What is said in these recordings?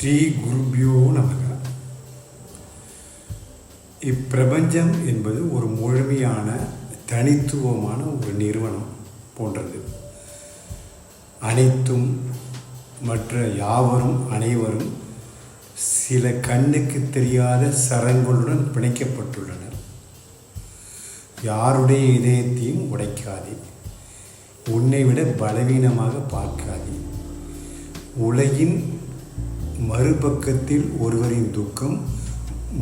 ஸ்ரீ குருபியோ நமக. இப்பிரபஞ்சம் என்பது ஒரு முழுமையான தனித்துவமான ஒரு நிறுவனம் போன்றது. அனைத்தும் மற்ற யாவரும் அனைவரும் சில கண்ணுக்கு தெரியாத சரங்களுடன் பிணைக்கப்பட்டுள்ளனர் யாருடைய இதயத்தையும் உடைக்காதே. உன்னை விட பலவீனமாக பார்க்காதே. உலகின் மறுபக்கத்தில் ஒருவரின் துக்கம்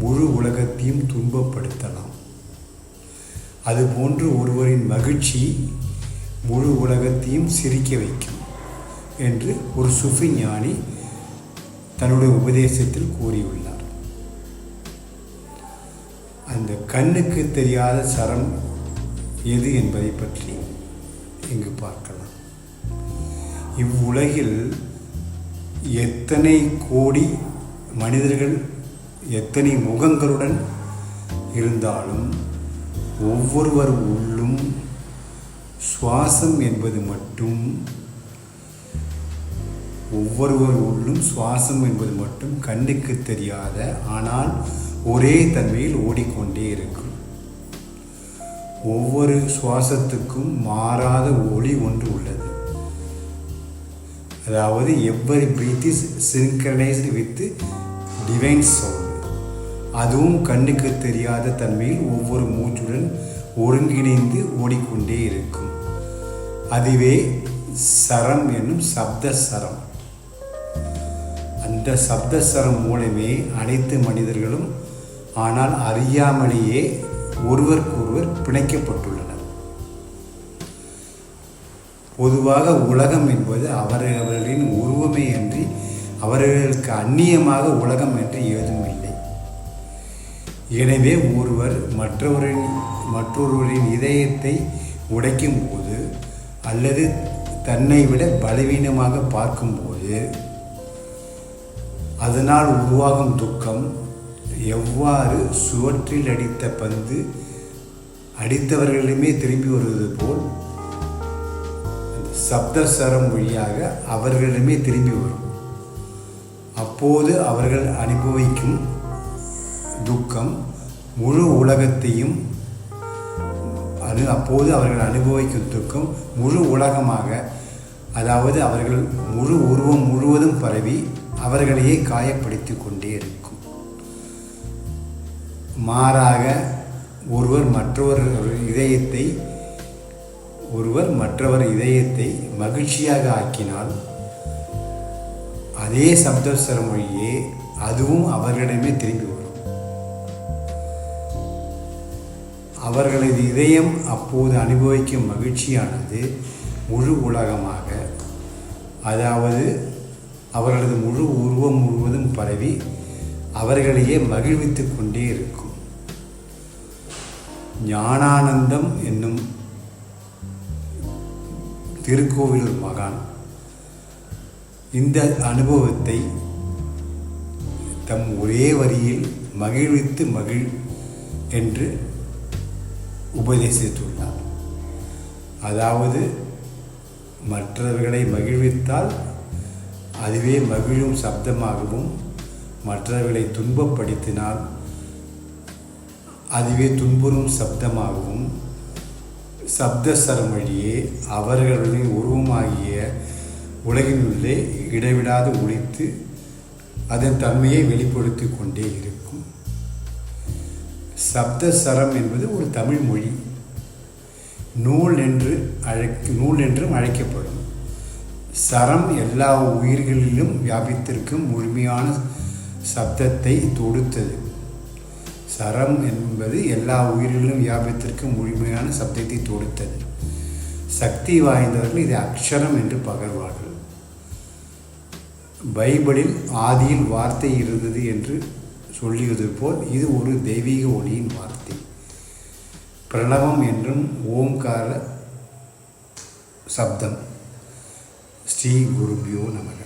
முழு உலகத்தையும் துன்பப்படுத்தலாம். அதுபோன்று ஒருவரின் மகிழ்ச்சி முழு உலகத்தையும் சிரிக்க வைக்கும் என்று ஒரு சுஃபி ஞானி தன்னுடைய உபதேசத்தில் கூறியுள்ளார். அந்த கண்ணுக்கு தெரியாத சரம் எது என்பதை பற்றி இங்கு பார்க்கலாம். இவ்வுலகில் எத்தனை கோடி மனிதர்கள் எத்தனை முகங்களுடன் இருந்தாலும் ஒவ்வொருவர் உள்ளும் சுவாசம் என்பது மட்டும் ஒவ்வொருவர் உள்ளும் சுவாசம் என்பது மட்டும் கண்ணுக்கு தெரியாத ஆனால் ஒரே தன்மையில் ஓடிக்கொண்டே இருக்கும். ஒவ்வொரு சுவாசத்துக்கும் மாறாத ஒளி ஒன்று உள்ளது. அதாவது every breath is synchronised with divine sound அதுவும் கண்ணுக்கு தெரியாத தன்மையில் ஒவ்வொரு மூச்சுடன் ஒருங்கிணைந்து ஓடிக்கொண்டே இருக்கும். அதுவே சரம் என்னும் சப்த சரம் அந்த சப்த சரம் மூலமே அனைத்து மனிதர்களும் ஆனால் அறியாமலேயே ஒருவருக்கொருவர் பிணைக்கப்பட்டுள்ளனர். பொதுவாக உலகம் என்பது அவரவர்களின் உருவமே அன்றி அவர்களுக்கு அந்நியமாக உலகம் என்று ஏதும் இல்லை. எனவே ஒருவர் மற்றவரின் மற்றொருவரின் இதயத்தை உடைக்கும் போது அல்லது தன்னை விட பலவீனமாக பார்க்கும்போது அதனால் உருவாகும் துக்கம் எவ்வாறு சுவற்றில் அடித்த பந்து அடித்தவர்களுமே திரும்பி வருவது போல் சப்தஸ்வரம் வழியாக அவர்களிடமே திரும்பி வரும். அப்போது அவர்கள் அனுபவிக்கும் துக்கம் முழு உலகத்தையும் அனு அப்போது அவர்கள் அனுபவிக்கும் துக்கம் முழு உலகமாக அதாவது அவர்கள் முழு உருவம் முழுவதும் பரவி அவர்களையே காயப்படுத்தி கொண்டே இருக்கும். மாறாக ஒருவர் மற்றொரு இதயத்தை ஒருவர் மற்றவர் இதயத்தை மகிழ்ச்சியாக ஆக்கினால் அதே சப்தஸ்வர மொழியே அதுவும் அவர்களிடமே திரும்பி வரும். அவர்களது இதயம் அப்போது அனுபவிக்கும் மகிழ்ச்சியானது முழு உலகமாக அதாவது அவர்களது முழு உருவம் முழுவதும் பரவி அவர்களையே மகிழ்வித்து கொண்டே இருக்கும். ஞானானந்தம் என்னும் திருக்கோவிலூர் மகான். இந்த அனுபவத்தை தம் ஒரே வரியில் மகிழ்வித்து மகிழ் என்று உபதேசித்துள்ளார். அதாவது மற்றவர்களை மகிழ்வித்தால் அதுவே மகிழும் சப்தமாகவும் மற்றவர்களை துன்பப்படுத்தினால் அதுவே துன்புறும் சப்தமாகவும் சப்தஸ்வரம் வழியே அவர்களின் உருவமாகிய உலகினுள்ளே இடைவிடாது ஒழித்து அதன் தன்மையை வெளிப்படுத்தி கொண்டே இருக்கும். சப்தஸ்வரம் என்பது ஒரு தமிழ் மொழி. நூல் என்று அழைக்க நூல் என்றும் அழைக்கப்படும். சரம் எல்லா உயிர்களிலும் வியாபித்திருக்கும் முழுமையான சப்தத்தை தொடுத்தது. சரம் என்பது எல்லா உயிரிலும் வியாபித்திற்கும் முழுமையான சப்தத்தை தொடுத்தது. சக்தி வாய்ந்தவர்கள் இதை அக்ஷரம் என்று பகர்வார்கள். பைபிளில் ஆதியில் வார்த்தை இருந்தது என்று சொல்லியது போல் இது ஒரு தெய்வீக ஒளியின் வார்த்தை. பிரணவம் என்றும் ஓம்கார சப்தம். ஸ்ரீ குருபியோ நமக.